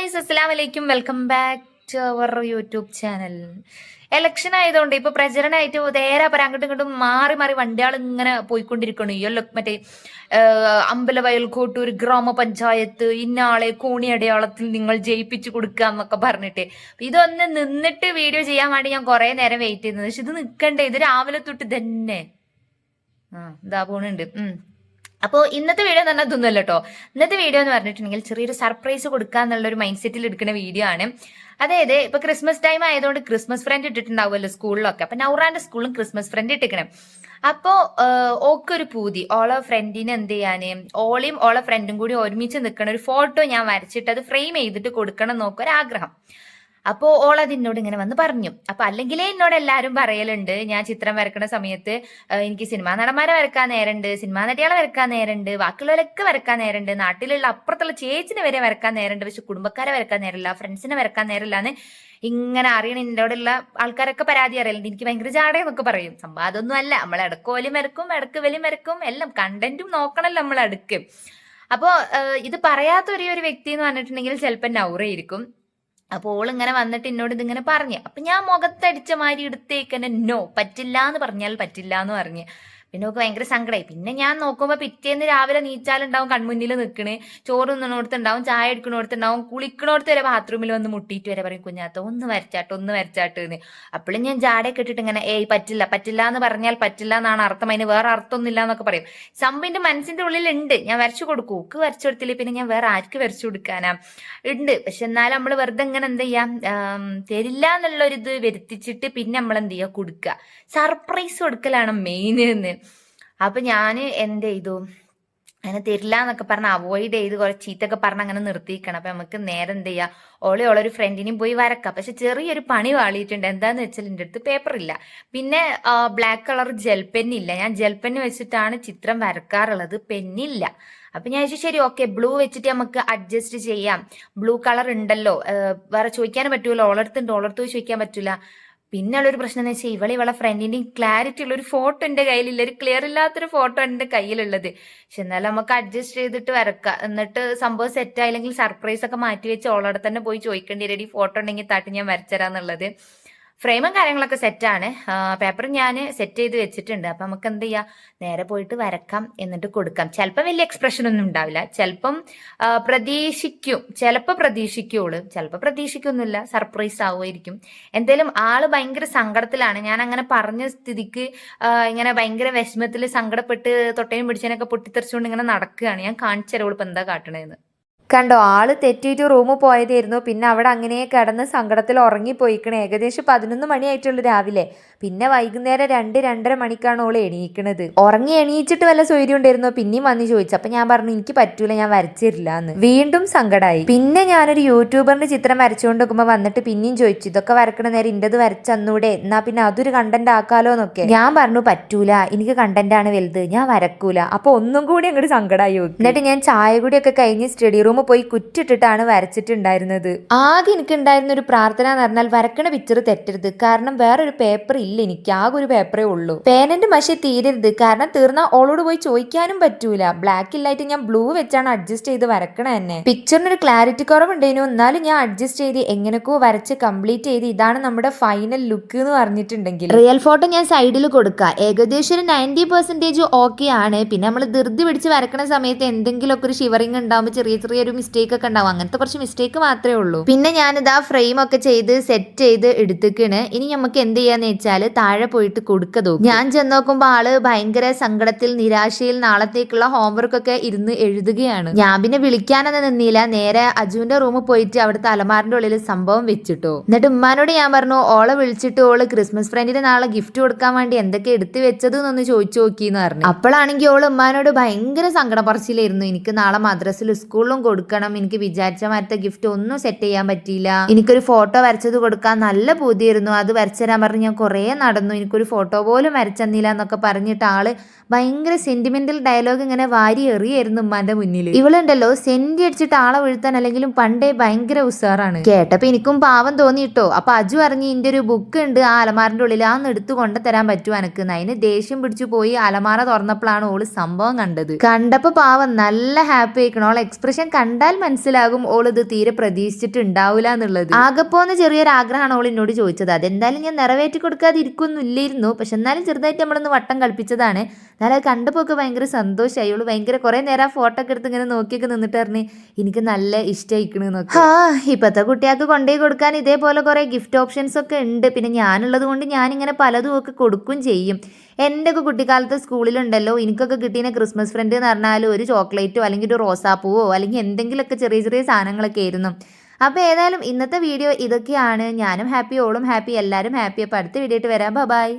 Guys അസ്സലാം വലൈക്കും welcome back to our YouTube channel election ആയതുകൊണ്ട് ഇപ്പൊ പ്രചരണമായിട്ട് നേരെ പറ അങ്ങോട്ടും ഇങ്ങോട്ടും മാറി മാറി വണ്ടികൾ ഇങ്ങനെ പോയിക്കൊണ്ടിരിക്കണം. ഈ എല്ലോ മറ്റേ അമ്പലവയൽ കോട്ടൂർ ഗ്രാമപഞ്ചായത്ത് ഇന്നാളെ കോണി അടയാളത്തിൽ നിങ്ങൾ ജയിപ്പിച്ചു കൊടുക്കുക എന്നൊക്കെ പറഞ്ഞിട്ട്. ഇതൊന്ന് നിന്നിട്ട് വീഡിയോ ചെയ്യാൻ വേണ്ടി ഞാൻ കുറെ നേരം വെയിറ്റ് ചെയ്യുന്നത്. പക്ഷെ ഇത് നിക്കണ്ടേ ഇത് രാവിലെ തൊട്ട് തന്നെ ആ ഇതാ പോണുണ്ട്. ഉം. അപ്പോൾ ഇന്നത്തെ വീഡിയോ എന്ന് പറഞ്ഞാൽ ഇതൊന്നുമല്ല കേട്ടോ ഇന്നത്തെ വീഡിയോ എന്ന് പറഞ്ഞിട്ടുണ്ടെങ്കിൽ ചെറിയൊരു സർപ്രൈസ് കൊടുക്കുക എന്നുള്ള ഒരു മൈൻഡ് സെറ്റിൽ എടുക്കുന്ന വീഡിയോ ആണ്. അതായത് ഇപ്പൊ ക്രിസ്മസ് ടൈം ആയതുകൊണ്ട് ക്രിസ്മസ് ഫ്രണ്ട് ഇട്ടിട്ടുണ്ടാവുമല്ലോ സ്കൂളിലൊക്കെ അപ്പൊ നൗറാന്റെ സ്കൂളിലും ക്രിസ്മസ് ഫ്രണ്ട് ഇട്ടിക്കണം അപ്പോ ഓക്കൊരു പൂതി. ഓളെ ഫ്രണ്ടിന് എന്ത് ചെയ്യാന്? ഓളെയും ഓളെ ഫ്രണ്ടും കൂടി ഒരുമിച്ച് നിൽക്കണ ഒരു ഫോട്ടോ ഞാൻ വരച്ചിട്ട് അത് ഫ്രെയിം ചെയ്തിട്ട് കൊടുക്കണം എന്നൊക്കെ ഒരു അപ്പോ ഓൾ അത് എന്നോട് ഇങ്ങനെ വന്ന് പറഞ്ഞു. അപ്പൊ അല്ലെങ്കിലേ എന്നോട് എല്ലാരും പറയലുണ്ട്. ഞാൻ ചിത്രം വരക്കുന്ന സമയത്ത് എനിക്ക് സിനിമാ നടന്മാരെ വരക്കാൻ നേരണ്ട് സിനിമാ നടികളെ വരക്കാൻ നേരണ്ട് ബാക്കിയുള്ളവരൊക്കെ വരക്കാൻ നേരണ്ട് നാട്ടിലുള്ള അപ്പുറത്തുള്ള ചേച്ചിനെ വരെ വരക്കാൻ നേരണ്ട് പക്ഷെ കുടുംബക്കാരെ വരക്കാൻ നേരമില്ല ഫ്രണ്ട്സിനെ വരക്കാൻ നേരമില്ല എന്ന് ഇങ്ങനെ അറിയണ എന്നോടുള്ള ആൾക്കാരൊക്കെ പരാതി അറിയലുണ്ട്. എനിക്ക് ഭയങ്കര ജാടയെന്നൊക്കെ പറയും. സംഭവം അതൊന്നും അല്ല. നമ്മൾ ഇടയ്ക്ക് വലിയ വരക്കും ഇടയ്ക്ക് വലിയും വരക്കും എല്ലാം കണ്ടന്റും നോക്കണല്ലോ നമ്മൾ അടുക്ക്. അപ്പോ ഇത് പറയാത്ത ഒരേ ഒരു വ്യക്തി എന്ന് പറഞ്ഞിട്ടുണ്ടെങ്കിൽ ചിലപ്പോൾ നൗറയിരിക്കും അപ്പോൾ ഓൾ ഇങ്ങനെ വന്നിട്ട് എന്നോട് ഇതിങ്ങനെ പറഞ്ഞു. അപ്പൊ ഞാൻ മുഖത്തടിച്ച മാതിരി എടുത്തേക്കന്നെ നോ പറ്റില്ല എന്ന് പറഞ്ഞാൽ പറ്റില്ല എന്ന് പറഞ്ഞ്. പിന്നെ നമുക്ക് ഭയങ്കര സങ്കടമായി പിന്നെ ഞാൻ നോക്കുമ്പോൾ പിറ്റേന്ന് രാവിലെ നീച്ചാലുണ്ടാവും കൺമുന്നിൽ നിൽക്കണേ ചോറ് തിന്നണോടത്തുണ്ടാവും ചായ എടുക്കണോടത്തുണ്ടാവും കുളിക്കണോടത്ത് വരെ ബാത്റൂമിൽ വന്ന് മുട്ടിയിട്ട് വരെ പറയും കുഞ്ഞാത്ത ഒന്ന് വരച്ചാട്ട് ഒന്ന് വരച്ചാട്ട് എന്ന് അപ്പോഴും ഞാൻ ജാടയൊക്കെ ഇട്ടിട്ട് ഇങ്ങനെ ഏയ് പറ്റില്ല പറ്റില്ല എന്ന് പറഞ്ഞാൽ പറ്റില്ല എന്നാണ് അർത്ഥം. അതിന് വേറെ അർത്ഥമൊന്നുമില്ല എന്നൊക്കെ പറയും സംഭവിന്റെ മനസ്സിന്റെ ഉള്ളിലുണ്ട്. ഞാൻ വരച്ചു കൊടുക്കും. ഉക്ക് വരച്ചു കൊടുത്തില്ലേ പിന്നെ ഞാൻ വേറെ ആർക്ക് വരച്ചു കൊടുക്കാനാ? ഉണ്ട്. പക്ഷെ എന്നാലും നമ്മൾ വെറുതെ ഇങ്ങനെ എന്ത് ചെയ്യാം? തരില്ല എന്നുള്ളൊരിത് വരുത്തിച്ചിട്ട് പിന്നെ നമ്മൾ എന്ത് ചെയ്യുക കൊടുക്കുക സർപ്രൈസ് കൊടുക്കലാണ് മെയിൻ എന്ന്. അപ്പൊ ഞാൻ എന്ത് ചെയ്തു? അങ്ങനെ തരില്ല എന്നൊക്കെ പറഞ്ഞ് അവോയ്ഡ് ചെയ്ത് കുറച്ച് ചീത്തൊക്കെ പറഞ്ഞ് അങ്ങനെ നിർത്തിയിരിക്കണം. അപ്പൊ നമുക്ക് നേരെ എന്ത് ചെയ്യാം? ഓളെ ഓളൊരു ഫ്രണ്ടിനെയും പോയി വരക്കാം. പക്ഷെ ചെറിയൊരു പണി വാളിയിട്ടുണ്ട്. എന്താന്ന് വെച്ചാൽ എന്റെ അടുത്ത് പേപ്പർ ഇല്ല. പിന്നെ ബ്ലാക്ക് കളർ ജെൽ പെന്നില്ല ഞാൻ ജെൽ പെന്ന് വെച്ചിട്ടാണ് ചിത്രം വരക്കാറുള്ളത്. പെന്നില്ല അപ്പൊ ഞാൻ ചോദിച്ചു ശരി ഓക്കെ ബ്ലൂ വെച്ചിട്ട് നമുക്ക് അഡ്ജസ്റ്റ് ചെയ്യാം. ബ്ലൂ കളർ ഉണ്ടല്ലോ. വേറെ ചോദിക്കാനും പറ്റൂല. ഓളടുത്തുണ്ട്. ഓളടുത്ത് ചോദിക്കാൻ പറ്റൂല. പിന്നെ ഉള്ളൊരു പ്രശ്നം എന്ന് വെച്ചാൽ ഇവളെ ഇവളെ ഫ്രണ്ടിന്റെയും ക്ലാരിറ്റി ഉള്ള ഒരു ഫോട്ടോ എന്റെ കയ്യിലില്ല. ഒരു ക്ലിയർ ഇല്ലാത്തൊരു ഫോട്ടോ എന്റെ കയ്യിലുള്ളത്. പക്ഷെ എന്നാലും നമുക്ക് അഡ്ജസ്റ്റ് ചെയ്തിട്ട് വരക്കാം. എന്നിട്ട് സംഭവം സെറ്റ് ആയില്ലെങ്കിൽ സർപ്രൈസ് ഒക്കെ മാറ്റി വെച്ച് ഓളോടെ തന്നെ പോയി ചോദിക്കേണ്ടി റെഡി ഫോട്ടോ ഉണ്ടെങ്കിൽ താട്ടി ഞാൻ വരച്ചരാന്നുള്ളത് ഫ്രെയിമും കാര്യങ്ങളൊക്കെ സെറ്റാണ് പേപ്പർ ഞാൻ സെറ്റ് ചെയ്ത് വെച്ചിട്ടുണ്ട്. അപ്പൊ നമുക്ക് എന്ത് ചെയ്യാം? നേരെ പോയിട്ട് വരക്കാം എന്നിട്ട് കൊടുക്കാം. ചിലപ്പോൾ വലിയ എക്സ്പ്രഷൻ ഒന്നും ഉണ്ടാവില്ല. ചിലപ്പം പ്രതീക്ഷിക്കും. ചിലപ്പോൾ പ്രതീക്ഷിക്കുള്ളൂ. ചിലപ്പോൾ പ്രതീക്ഷിക്കൊന്നുമില്ല. സർപ്രൈസ് ആവുമായിരിക്കും. എന്തായാലും ആൾ ഭയങ്കര സങ്കടത്തിലാണ്. ഞാൻ അങ്ങനെ പറഞ്ഞ സ്ഥിതിക്ക് ഇങ്ങനെ ഭയങ്കര വിഷമത്തിൽ സങ്കടപ്പെട്ട് തൊട്ടയും പിടിച്ചതിനൊക്കെ പൊട്ടിത്തെറിച്ചുകൊണ്ട് ഇങ്ങനെ നടക്കുകയാണ് ഞാൻ കാണിച്ചു തരാം ഇപ്പം എന്താ കാട്ടണേന്ന്. കണ്ടോ ആൾ തെറ്റിയിട്ട് റൂമിൽ പോയതായിരുന്നു. പിന്നെ അവിടെ അങ്ങനെ കിടന്ന് സങ്കടത്തിൽ ഉറങ്ങിപ്പോയിക്കണേ. ഏകദേശം പതിനൊന്ന് മണിയായിട്ടുള്ളൂ രാവിലെ. പിന്നെ വൈകുന്നേരം രണ്ട് രണ്ടര മണിക്കാണ് ഓൾ എണീക്കണത്. ഉറങ്ങി എണീച്ചിട്ട് വല്ല സൗകര്യം ഉണ്ടായിരുന്നോ? പിന്നെയും വന്ന് ചോദിച്ചു. അപ്പൊ ഞാൻ പറഞ്ഞു എനിക്ക് പറ്റൂല ഞാൻ വരച്ചിരില്ല എന്ന്. വീണ്ടും സങ്കടമായി പിന്നെ ഞാനൊരു യൂട്യൂബറിന്റെ ചിത്രം വരച്ചുകൊണ്ട് നോക്കുമ്പോൾ വന്നിട്ട് പിന്നെയും ചോദിച്ചു ഇതൊക്കെ വരക്കണ നേരം ഇന്റത് വരച്ചന്നൂടെ? എന്നാ പിന്നെ അതൊരു കണ്ടന്റ് ആക്കാലോ എന്നൊക്കെ. ഞാൻ പറഞ്ഞു പറ്റൂല എനിക്ക് കണ്ടന്റ് ആണ് വലുത് ഞാൻ വരക്കൂല. അപ്പൊ ഒന്നും കൂടി അങ്ങോട്ട് സങ്കടമായി. എന്നിട്ട് ഞാൻ ചായ കൂടിയൊക്കെ കഴിഞ്ഞ് സ്റ്റഡി റൂമിൽ പോയി കുറ്റിട്ടിട്ടാണ് വരച്ചിട്ടുണ്ടായിരുന്നത്. ആകെ എനിക്ക് ഉണ്ടായിരുന്ന ഒരു പ്രാർത്ഥന എന്ന് പറഞ്ഞാൽ വരക്കണ പിക്ചർ തെറ്റരുത്. കാരണം വേറൊരു പേപ്പർ എനിക്ക് ആകെ ഒരു പേപ്പറേ ഉള്ളൂ. പേനന്റ് മഷി തീരരുത് കാരണം തീർന്ന ഓളോട് പോയി ചോദിക്കാനും പറ്റൂല. ബ്ലാക്ക് ഇല്ലായിട്ട് ഞാൻ ബ്ലൂ വെച്ചാണ് അഡ്ജസ്റ്റ് ചെയ്ത് വരക്കണ തന്നെ. പിക്ചറിന് ഒരു ക്ലാരിറ്റി കുറവുണ്ടേനു എന്നാലും ഞാൻ അഡ്ജസ്റ്റ് ചെയ്ത് എങ്ങനെക്കോ വരച്ച് കംപ്ലീറ്റ് ചെയ്ത് ഇതാണ് നമ്മുടെ ഫൈനൽ ലുക്ക് എന്ന് പറഞ്ഞിട്ടുണ്ടെങ്കിൽ. റിയൽ ഫോട്ടോ ഞാൻ സൈഡിൽ കൊടുക്കുക ഏകദേശം ഒരു നയന്റി പെർസെന്റേജ് ഓക്കെ ആണ്. പിന്നെ നമ്മൾ ധൃതി പിടിച്ച് വരക്കണ സമയത്ത് എന്തെങ്കിലുമൊക്കെ ഒരു ഷിവറിങ് ഉണ്ടാകുമ്പോൾ ചെറിയ ചെറിയൊരു മിസ്റ്റേക്ക് ഒക്കെ ഉണ്ടാവും. അങ്ങനത്തെ കുറച്ച് മിസ്റ്റേക്ക് മാത്രമേ ഉള്ളൂ. പിന്നെ ഞാനിത് ആ ഫ്രെയിം ഒക്കെ ചെയ്ത് സെറ്റ് ചെയ്ത് എടുത്തിക്കണ്. ഇനി നമുക്ക് എന്ത് ചെയ്യാന്ന് വെച്ചാൽ താഴെ പോയിട്ട് കൊടുക്ക തോക്കും ഞാൻ ചെന്ന് നോക്കുമ്പോൾ ആൾ ഭയങ്കര സങ്കടത്തിൽ നിരാശയിൽ നാളത്തേക്കുള്ള ഹോംവർക്ക് ഒക്കെ ഇരുന്ന് എഴുതുകയാണ്. ഞാൻ പിന്നെ വിളിക്കാനൊന്നും നിന്നില്ല. നേരെ അജുവിന്റെ റൂമിൽ പോയിട്ട് അവിടുത്തെ അലമാറിന്റെ ഉള്ളിൽ സംഭവം വെച്ചിട്ടോ. എന്നിട്ട് ഉമ്മാനോട് ഞാൻ പറഞ്ഞു ഓളെ വിളിച്ചിട്ട് ഓൾ ക്രിസ്മസ് ഫ്രണ്ടിന് നാളെ ഗിഫ്റ്റ് കൊടുക്കാൻ വേണ്ടി എന്തൊക്കെ എടുത്തു വെച്ചത് എന്നൊന്ന് ചോദിച്ചു നോക്കി എന്ന് പറഞ്ഞു. അപ്പോഴാണെങ്കിൽ ഓൾ ഉമ്മാനോട് ഭയങ്കര സങ്കടം പറച്ചിലായിരുന്നു. എനിക്ക് നാളെ മദ്രസിൽ സ്കൂളിലും കൊടുക്കണം. എനിക്ക് വിചാരിച്ച മാറ്റ ഗിഫ്റ്റ് ഒന്നും സെറ്റ് ചെയ്യാൻ പറ്റിയില്ല. എനിക്കൊരു ഫോട്ടോ വരച്ചത് കൊടുക്കാൻ നല്ല പൂതിയായിരുന്നു. അത് വരച്ചു തരാൻ പറഞ്ഞ് ഞാൻ കുറേ നടന്നു. എനിക്കൊരു ഫോട്ടോ പോലും വരച്ചെന്നില്ല എന്നൊക്കെ പറഞ്ഞിട്ട് ആൾ ഭയങ്കര സെന്റിമെന്റൽ ഡയലോഗ് ഇങ്ങനെ വാരി എറിയായിരുന്നു ഉമ്മാന്റെ മുന്നിൽ ഇവളുണ്ടല്ലോ സെന്റി അടിച്ചിട്ട് ആളെ വീഴ്ത്താൻ അല്ലെങ്കിലും പണ്ടേ ഭയങ്കര ഉസാറാണ്. കേട്ടപ്പോ എനിക്കും പാവം തോന്നിയിട്ടോ. അപ്പൊ അജു അറിഞ്ഞ് ഇന്റെ ഒരു ബുക്ക് ഉണ്ട് ആ അലമാറിന്റെ ഉള്ളിൽ ആ എടുത്തു കൊണ്ടുതരാൻ പറ്റുമോ എനക്ക് അതിന് ദേഷ്യം പിടിച്ചു പോയി അലമാറ തുറന്നപ്പോഴാണ് ഓൾ സംഭവം കണ്ടത്. കണ്ടപ്പോ പാവം നല്ല ഹാപ്പി ആയിക്കണം. ഓളെ എക്സ്പ്രഷൻ കണ്ടാൽ മനസ്സിലാകും ഓൾ ഇത് തീരെ പ്രതീക്ഷിച്ചിട്ടുണ്ടാവില്ല എന്നുള്ളത്. ആകെപ്പോന്ന് ചെറിയൊരു ആഗ്രഹമാണ് ഓൾ എന്നോട് ചോദിച്ചത്. അതെന്തായാലും ഞാൻ നിറവേറ്റി കൊടുക്കാതിരിക്കൊന്നുമില്ലായിരുന്നു പക്ഷെ എന്നാലും ചെറുതായിട്ട് നമ്മളൊന്ന് വട്ടം കളിപ്പിച്ചതാണ്. എന്നാലും അത് കണ്ടപ്പോൾ ഒക്കെ ഭയങ്കര സന്തോഷമായി. അവൾ ഭയങ്കര കുറേ നേരം ആ ഫോട്ടോ ഒക്കെ എടുത്ത് ഇങ്ങനെ നോക്കിയൊക്കെ നിന്നിട്ട് പറഞ്ഞ് എനിക്ക് നല്ല ഇഷ്ടമായിക്കണെന്നൊക്കെ ആ ഇപ്പോഴത്തെ കുട്ടികൾക്ക് കൊണ്ടുപോയി കൊടുക്കാൻ ഇതേപോലെ കുറേ ഗിഫ്റ്റ് ഓപ്ഷൻസ് ഒക്കെ ഉണ്ട്. പിന്നെ ഞാനുള്ളത് കൊണ്ട് ഞാനിങ്ങനെ പലതും ഒക്കെ കൊടുക്കും ചെയ്യും. എന്റെ ഒക്കെ കുട്ടിക്കാലത്ത് സ്കൂളിലുണ്ടല്ലോ എനിക്കൊക്കെ കിട്ടിയ ക്രിസ്മസ് ഫ്രണ്ട് എന്ന് പറഞ്ഞാൽ ഒരു ചോക്ലേറ്റോ അല്ലെങ്കിൽ ഒരു റോസാപ്പൂവോ അല്ലെങ്കിൽ എന്തെങ്കിലുമൊക്കെ ചെറിയ ചെറിയ സാധനങ്ങളൊക്കെ ആയിരുന്നു. അപ്പോൾ ഏതായാലും ഇന്നത്തെ വീഡിയോ ഇതൊക്കെയാണ്. ഞാനും ഹാപ്പി ഓളും ഹാപ്പി എല്ലാവരും ഹാപ്പി അപ്പോൾ അടുത്ത വീഡിയോ ആയിട്ട് വരാം. ബൈ